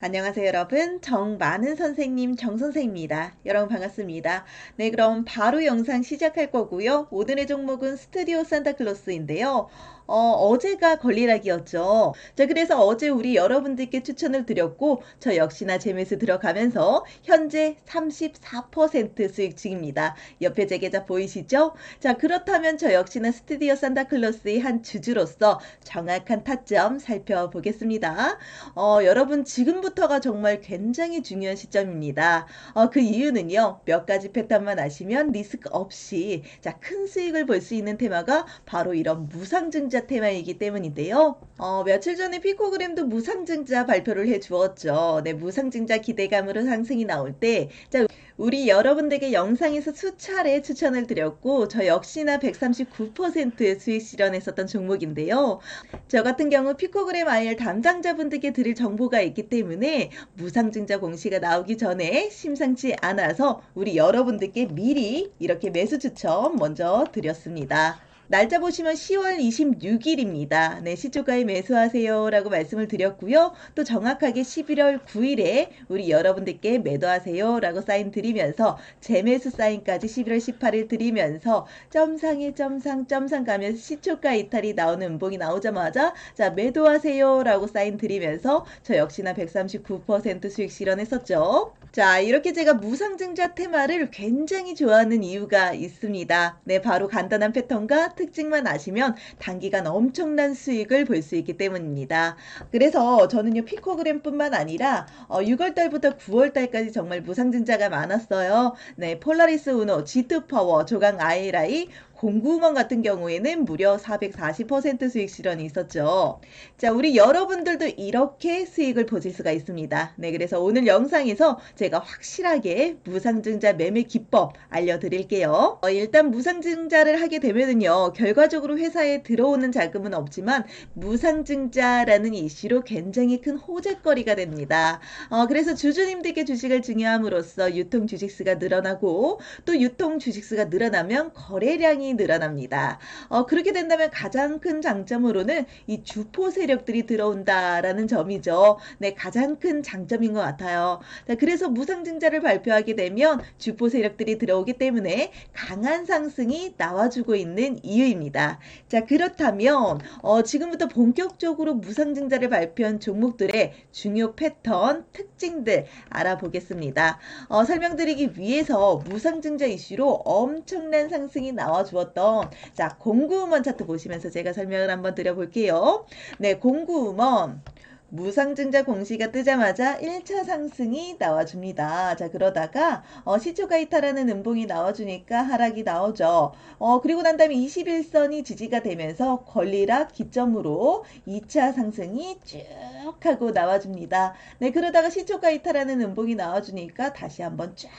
안녕하세요 여러분. 정많은 선생님 정선생입니다. 여러분 반갑습니다. 네 그럼 바로 영상 시작할 거고요. 오늘의 종목은 스튜디오 산타클로스인데요 어, 어제가 권리락이었죠. 자, 그래서 어제 우리 여러분들께 추천을 드렸고, 저 역시나 재매수 들어가면서 현재 34% 수익 중입니다. 옆에 제 계좌 보이시죠? 자, 그렇다면 저 역시나 스튜디오 산타클로스의 한 주주로서 정확한 타점 살펴보겠습니다. 어, 여러분 지금부터가 정말 굉장히 중요한 시점입니다. 어, 그 이유는요, 몇 가지 패턴만 아시면 리스크 없이 자, 큰 수익을 볼 수 있는 테마가 바로 이런 무상증자 무상증자 테마이기 때문인데요. 어, 며칠 전에 피코그램도 무상증자 발표를 해 주었죠. 네, 무상증자 기대감으로 상승이 나올 때, 자, 우리 여러분들에게 영상에서 수차례 추천을 드렸고, 저 역시나 139% 수익 실현했었던 종목인데요. 저 같은 경우 피코그램 IR 담당자분들께 드릴 정보가 있기 때문에 무상증자 공시가 나오기 전에 심상치 않아서 우리 여러분들께 미리 이렇게 매수 추천 먼저 드렸습니다. 날짜 보시면 10월 26일입니다. 네, 시초가에 매수하세요. 라고 말씀을 드렸고요. 또 정확하게 11월 9일에 우리 여러분들께 매도하세요. 라고 사인 드리면서 재매수 사인까지 11월 18일 드리면서 점상에 점상 점상 가면서 시초가 이탈이 나오는 음봉이 나오자마자 자, 매도하세요. 라고 사인 드리면서 저 역시나 139% 수익 실현했었죠. 자, 이렇게 제가 무상증자 테마를 굉장히 좋아하는 이유가 있습니다. 네, 바로 간단한 패턴과 특징만 아시면 단기간 엄청난 수익을 볼 수 있기 때문입니다. 그래서 저는요, 피코그램뿐만 아니라 어, 6월달부터 9월달까지 정말 무상증자가 많았어요. 네, 폴라리스 우노, G2 파워, 조강 ILI, 공구먼 같은 경우에는 무려 440% 수익 실현이 있었죠. 자, 우리 여러분들도 이렇게 수익을 보실 수가 있습니다. 네, 그래서 오늘 영상에서 제가 확실하게 무상증자 매매 기법 알려드릴게요. 어, 일단 무상증자를 하게 되면은요, 결과적으로 회사에 들어오는 자금은 없지만 무상증자라는 이슈로 굉장히 큰 호재거리가 됩니다. 어, 그래서 주주님들께 주식을 증여함으로써 유통 주식수가 늘어나고 또 유통 주식수가 늘어나면 거래량이 상당히 늘어납니다. 어, 그렇게 된다면 가장 큰 장점으로는 이 주포 세력들이 들어온다라는 점이죠. 네, 가장 큰 장점인 것 같아요. 자, 그래서 무상증자를 발표하게 되면 주포 세력들이 들어오기 때문에 강한 상승이 나와주고 있는 이유입니다. 자, 그렇다면 어, 지금부터 본격적으로 무상증자를 발표한 종목들의 중요 패턴, 특징들 알아보겠습니다. 어, 설명드리기 위해서 무상증자 이슈로 엄청난 상승이 나와주 주었던 자 공구음원 차트 보시면서 제가 설명을 한번 드려볼게요. 네 공구음원 무상증자 공시가 뜨자마자 1차 상승이 나와줍니다. 자, 그러다가 어, 시초가 이탈하는 음봉이 나와주니까 하락이 나오죠. 어, 그리고 난 다음에 21선이 지지가 되면서 권리락 기점으로 2차 상승이 쭉 하고 나와줍니다. 네, 그러다가 시초가 이탈하는 음봉이 나와주니까 다시 한번 쫙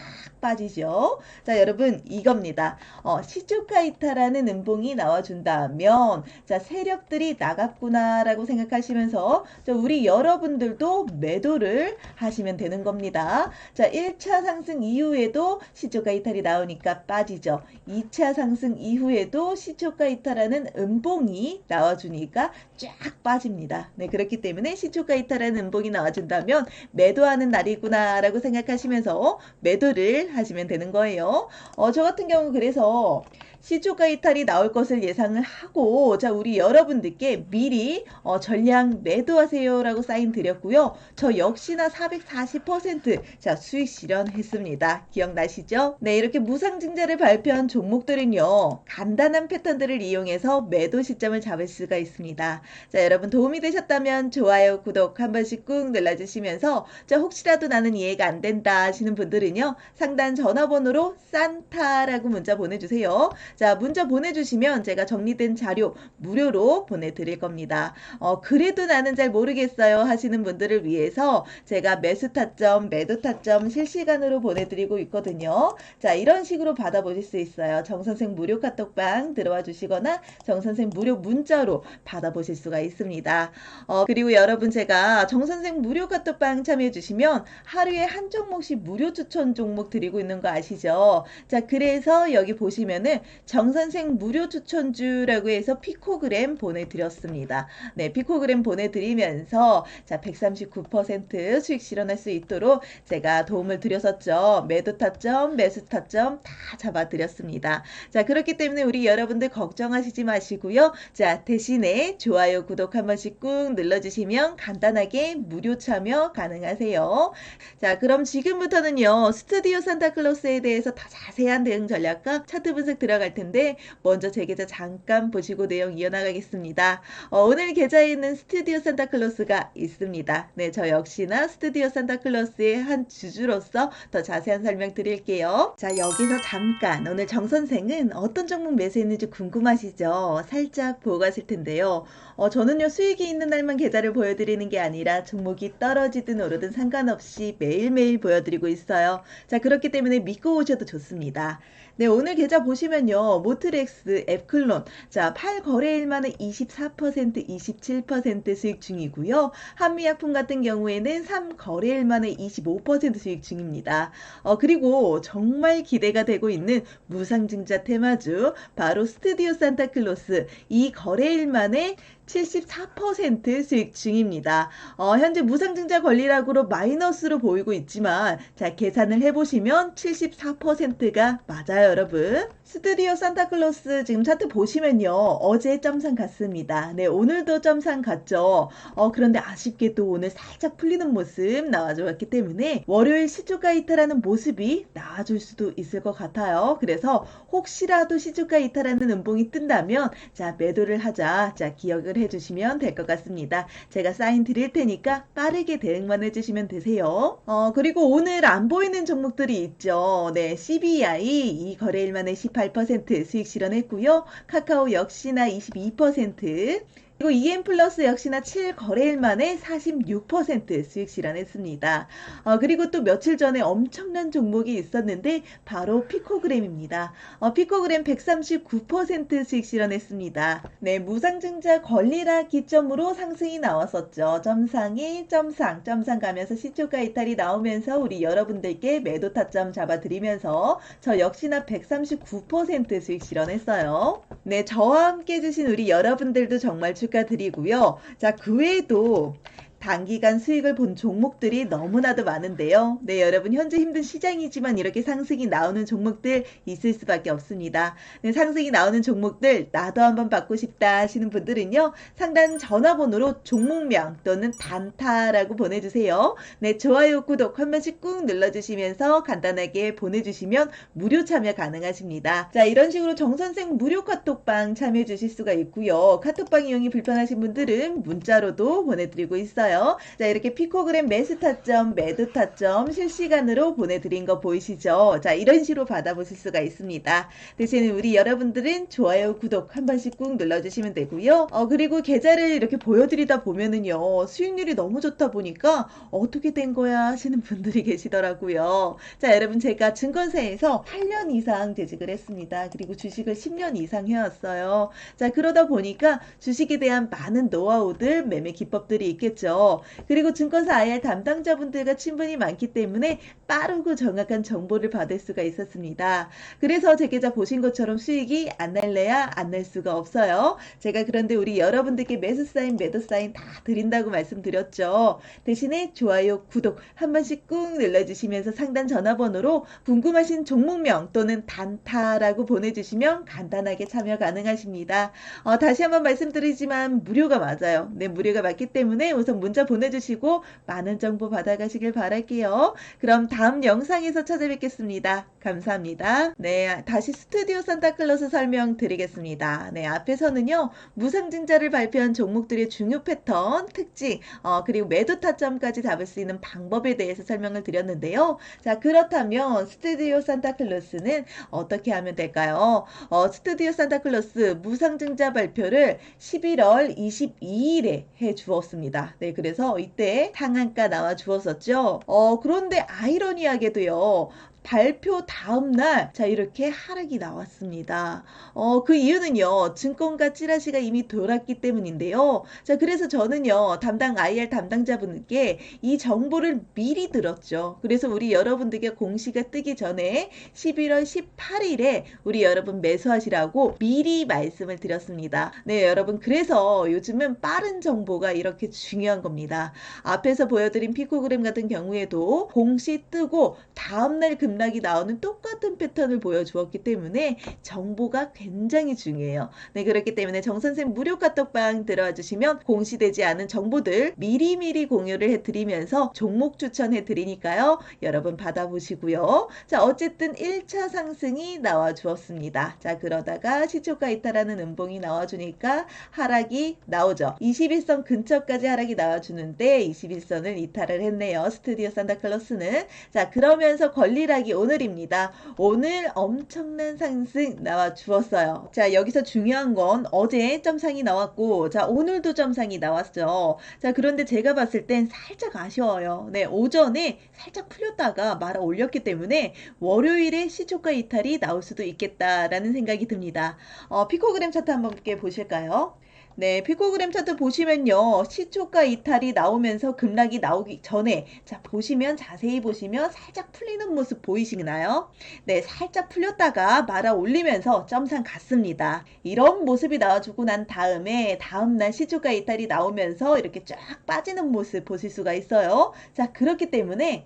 빠지죠. 자, 여러분 이겁니다. 어, 시초가 이탈하는 음봉이 나와준다면 자, 세력들이 나갔구나라고 생각하시면서 자, 우리 여러분들도 매도를 하시면 되는 겁니다. 자, 1차 상승 이후에도 시초가 이탈이 나오니까 빠지죠. 2차 상승 이후에도 시초가 이탈하는 음봉이 나와주니까 쫙 빠집니다. 네, 그렇기 때문에 시초가 이탈하는 음봉이 나와준다면 매도하는 날이구나라고 생각하시면서 매도를 하시면 되는 거예요. 어, 저 같은 경우 그래서 시초가 이탈이 나올 것을 예상을 하고 자 우리 여러분들께 미리 어, 전량 매도하세요 라고 사인 드렸고요. 저 역시나 440%자 수익 실현했습니다. 기억나시죠? 네 이렇게 무상증자를 발표한 종목들은요 간단한 패턴들을 이용해서 매도 시점을 잡을 수가 있습니다. 자 여러분 도움이 되셨다면 좋아요 구독 한 번씩 꾹 눌러주시면서 자 혹시라도 나는 이해가 안 된다 하시는 분들은요 상단 전화번호로 산타라고 문자 보내주세요. 자, 문자 보내주시면 제가 정리된 자료 무료로 보내드릴 겁니다. 어, 그래도 나는 잘 모르겠어 요 하시는 분들을 위해서 제가 매수 타점, 매도 타점 실시간으로 보내드리고 있거든요. 자, 이런 식으로 받아보실 수 있어요. 정선생 무료 카톡방 들어와 주시거나 정선생 무료 문자로 받아보실 수가 있습니다. 어, 그리고 여러분 제가 정선생 무료 카톡방 참여해 주시면 하루에 한 종목씩 무료 추천 종목 드리고 있는 거 아시죠? 자, 그래서 여기 보시면은 정선생 무료 추천주라고 해서 피코그램 보내드렸습니다. 네, 피코그램 보내드리면서 자, 139% 수익 실현할 수 있도록 제가 도움을 드렸었죠. 매도 타점, 매수 타점 다 잡아드렸습니다. 자, 그렇기 때문에 우리 여러분들 걱정하시지 마시고요. 자, 대신에 좋아요, 구독 한 번씩 꾹 눌러주시면 간단하게 무료 참여 가능하세요. 자, 그럼 지금부터는요, 스튜디오 산타클로스에 대해서 다 자세한 대응 전략과 차트 분석 들어갈 텐데, 먼저 제 계좌 잠깐 보시고 내용 이어나가겠습니다. 어, 오늘 계좌에 있는 스튜디오 산타클로스가 있습니다. 네, 저 역시나 스튜디오 산타클로스의 한 주주로서 더 자세한 설명 드릴게요. 자, 여기서 잠깐 오늘 정 선생은 어떤 종목 매수했는지 궁금하시죠? 살짝 보고 가실 텐데요. 어, 저는요, 수익이 있는 날만 계좌를 보여드리는 게 아니라 종목이 떨어지든 오르든 상관없이 매일매일 보여드리고 있어요. 자, 그렇기 때문에 믿고 오셔도 좋습니다. 네, 오늘 계좌 보시면요. 모트렉스, 앱클론. 자, 8 거래일 만에 24%, 27% 수익 중이고요. 한미약품 같은 경우에는 3거래일 만에 25% 수익 중입니다. 어, 그리고 정말 기대가 되고 있는 무상증자 테마주, 바로 스튜디오 산타클로스. 이 거래일 만에 74% 수익 중입니다. 어, 현재 무상증자 권리락으로 마이너스로 보이고 있지만 자 계산을 해보시면 74%가 맞아요 여러분. 스튜디오 산타클로스 지금 차트 보시면요. 어제 점상 갔습니다. 네 오늘도 점상 갔죠. 어, 그런데 아쉽게도 오늘 살짝 풀리는 모습 나와주었기 때문에 월요일 시주가 이탈하는 모습이 나와줄 수도 있을 것 같아요. 그래서 혹시라도 시주가 이탈하는 음봉이 뜬다면 자 매도를 하자. 자 기억을 해주시면 될 것 같습니다. 제가 사인 드릴 테니까 빠르게 대응만 해주시면 되세요. 어, 그리고 오늘 안 보이는 종목들이 있죠. 네, CBI 이 거래일 만에 18% 수익 실현했고요. 카카오 역시나 22%, 그리고 EM 플러스 역시나 7거래일 만에 46% 수익 실현했습니다. 어, 그리고 또 며칠 전에 엄청난 종목이 있었는데 바로 피코그램입니다. 어, 피코그램 139% 수익 실현했습니다. 네, 무상증자 권리락 기점으로 상승이 나왔었죠. 점상이 점상, 점상 가면서 시초가 이탈이 나오면서 우리 여러분들께 매도 타점 잡아드리면서 저 역시나 139% 수익 실현했어요. 네, 저와 함께 해주신 우리 여러분들도 정말 축 축하드리고요. 자, 그 외에도 단기간 수익을 본 종목들이 너무나도 많은데요. 네, 여러분 현재 힘든 시장이지만 이렇게 상승이 나오는 종목들 있을 수밖에 없습니다. 네, 상승이 나오는 종목들 나도 한번 받고 싶다 하시는 분들은요. 상단 전화번호로 종목명 또는 단타라고 보내주세요. 네, 좋아요, 구독 한 번씩 꾹 눌러주시면서 간단하게 보내주시면 무료 참여 가능하십니다. 자, 이런 식으로 정선생 무료 카톡방 참여해 주실 수가 있고요. 카톡방 이용이 불편하신 분들은 문자로도 보내드리고 있어요. 있어요. 자, 이렇게 피코그램 매수 타점, 매도 타점 실시간으로 보내드린 거 보이시죠? 자, 이런 식으로 받아보실 수가 있습니다. 대신 우리 여러분들은 좋아요, 구독 한 번씩 꾹 눌러주시면 되고요. 어, 그리고 계좌를 이렇게 보여드리다 보면은요, 수익률이 너무 좋다 보니까 어떻게 된 거야 하시는 분들이 계시더라고요. 자, 여러분 제가 증권사에서 8년 이상 재직을 했습니다. 그리고 주식을 10년 이상 해왔어요. 자, 그러다 보니까 주식에 대한 많은 노하우들, 매매 기법들이 있겠죠. 그리고 증권사 IR 담당자분들과 친분이 많기 때문에 빠르고 정확한 정보를 받을 수가 있었습니다. 그래서 제 계좌 보신 것처럼 수익이 안 날래야 안 날 수가 없어요. 제가 그런데 우리 여러분들께 매수 사인, 매도 사인 다 드린다고 말씀드렸죠. 대신에 좋아요, 구독 한 번씩 꾹 눌러주시면서 상단 전화번호로 궁금하신 종목명 또는 단타라고 보내주시면 간단하게 참여 가능하십니다. 어, 다시 한번 말씀드리지만 무료가 맞아요. 네, 무료가 맞기 때문에 우선 문자 보내주시고 많은 정보 받아가시길 바랄게요. 그럼 다음 영상에서 찾아뵙겠습니다. 감사합니다. 네, 다시 스튜디오 산타클로스 설명드리겠습니다. 네, 앞에서는요, 무상증자를 발표한 종목들의 중요 패턴, 특징, 어, 그리고 매도 타점까지 잡을 수 있는 방법에 대해서 설명을 드렸는데요. 자, 그렇다면 스튜디오 산타클로스는 어떻게 하면 될까요? 어, 스튜디오 산타클로스 무상증자 발표를 11월 22일에 해 주었습니다. 네, 그래서 이때 상한가 나와 주었었죠. 어, 그런데 아이러니하게도요. 발표 다음 날, 자, 이렇게 하락이 나왔습니다. 어, 그 이유는요, 증권가 찌라시가 이미 돌았기 때문인데요. 자, 그래서 저는요, 담당 IR 담당자분께 이 정보를 미리 들었죠. 그래서 우리 여러분들께 공시가 뜨기 전에 11월 18일에 우리 여러분 매수하시라고 미리 말씀을 드렸습니다. 네, 여러분. 그래서 요즘은 빠른 정보가 이렇게 중요한 겁니다. 앞에서 보여드린 피코그램 같은 경우에도 공시 뜨고 다음날 급락이 나오는 똑같은 패턴을 보여주었기 때문에 정보가 굉장히 중요해요. 네, 그렇기 때문에 정선생 무료 카톡방 들어와 주시면 공시되지 않은 정보들 미리미리 공유를 해드리면서 종목 추천해 드리니까요. 여러분 받아보시고요. 자, 어쨌든 1차 상승이 나와 주었습니다. 자, 그러다가 시초가 이탈하는 음봉이 나와주니까 하락이 나오죠. 21선 근처까지 하락이 나와주는데 21선을 이탈을 했네요. 스튜디오 산타클로스는. 자, 그러면서 권리 락이 오늘입니다. 오늘 엄청난 상승 나와 주었어요. 자, 여기서 중요한 건 어제 점상이 나왔고, 자, 오늘도 점상이 나왔죠. 자, 그런데 제가 봤을 땐 살짝 아쉬워요. 네, 오전에 살짝 풀렸다가 말아 올렸기 때문에 월요일에 시초가 이탈이 나올 수도 있겠다라는 생각이 듭니다. 어, 피코그램 차트 한번 보실까요? 네, 피코그램 차트 보시면요. 시초가 이탈이 나오면서 급락이 나오기 전에 자, 보시면 자세히 보시면 살짝 풀리는 모습 보이시나요? 네, 살짝 풀렸다가 말아 올리면서 점상 갔습니다. 이런 모습이 나와주고 난 다음에 다음 날 시초가 이탈이 나오면서 이렇게 쫙 빠지는 모습 보실 수가 있어요. 자, 그렇기 때문에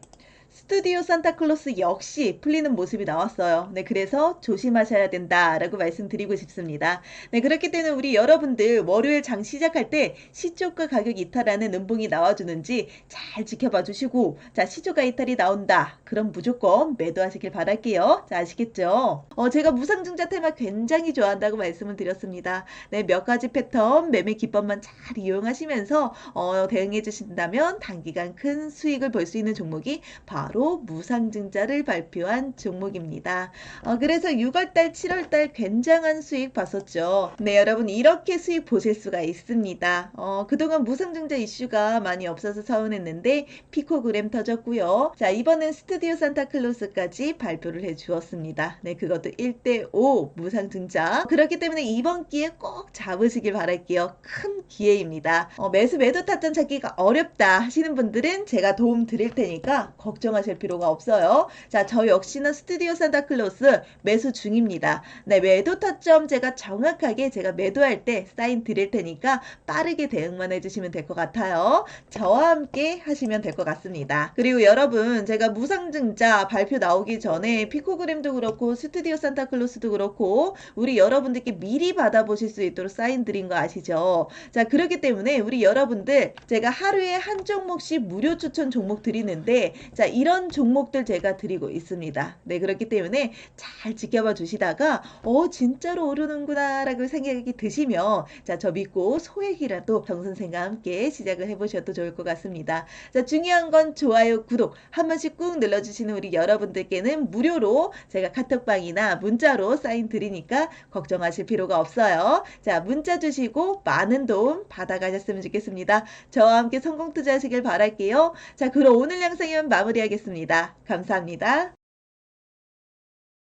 스튜디오 산타클로스 역시 풀리는 모습이 나왔어요. 네, 그래서 조심하셔야 된다라고 말씀드리고 싶습니다. 네, 그렇기 때문에 우리 여러분들 월요일 장 시작할 때 시초가 가격 이탈하는 음봉이 나와주는지 잘 지켜봐 주시고, 자, 시초가 이탈이 나온다. 그럼 무조건 매도하시길 바랄게요. 자, 아시겠죠? 어, 제가 무상증자 테마 굉장히 좋아한다고 말씀을 드렸습니다. 네, 몇 가지 패턴, 매매 기법만 잘 이용하시면서 어, 대응해 주신다면 단기간 큰 수익을 볼 수 있는 종목이 바로 무상증자를 발표한 종목입니다. 어, 그래서 6월달, 7월달 굉장한 수익 봤었죠. 네, 여러분 이렇게 수익 보실 수가 있습니다. 어, 그동안 무상증자 이슈가 많이 없어서 서운했는데 피코그램 터졌고요. 자, 이번엔 스튜디오 산타클로스까지 발표를 해 주었습니다. 네, 그것도 1대5 무상증자. 그렇기 때문에 이번 기회 꼭 잡으시길 바랄게요. 큰 기회입니다. 어, 매수 매도 타점 찾기가 어렵다 하시는 분들은 제가 도움 드릴 테니까 걱정 하실 필요가 없어요. 자, 저 역시나 스튜디오 산타클로스 매수 중입니다. 네, 매도 타점 제가 정확하게 제가 매도할 때 사인 드릴 테니까 빠르게 대응만 해주시면 될 것 같아요. 저와 함께 하시면 될 것 같습니다. 그리고 여러분, 제가 무상증자 발표 나오기 전에 피코그램도 그렇고 스튜디오 산타클로스도 그렇고 우리 여러분들께 미리 받아보실 수 있도록 사인 드린 거 아시죠? 자, 그렇기 때문에 우리 여러분들 제가 하루에 한 종목씩 무료 추천 종목 드리는데 자, 이런 종목들 제가 드리고 있습니다. 네, 그렇기 때문에 잘 지켜봐 주시다가 어, 진짜로 오르는구나 라고 생각이 드시면 자, 저 믿고 소액이라도 정선생과 함께 시작을 해 보셔도 좋을 것 같습니다. 자, 중요한 건 좋아요, 구독 한 번씩 꾹 눌러 주시는 우리 여러분들께는 무료로 제가 카톡방이나 문자로 사인 드리니까 걱정하실 필요가 없어요. 자, 문자 주시고 많은 도움 받아가셨으면 좋겠습니다. 저와 함께 성공 투자하시길 바랄게요. 자, 그럼 오늘 영상은 마무리하 겠습니다. 감사합니다.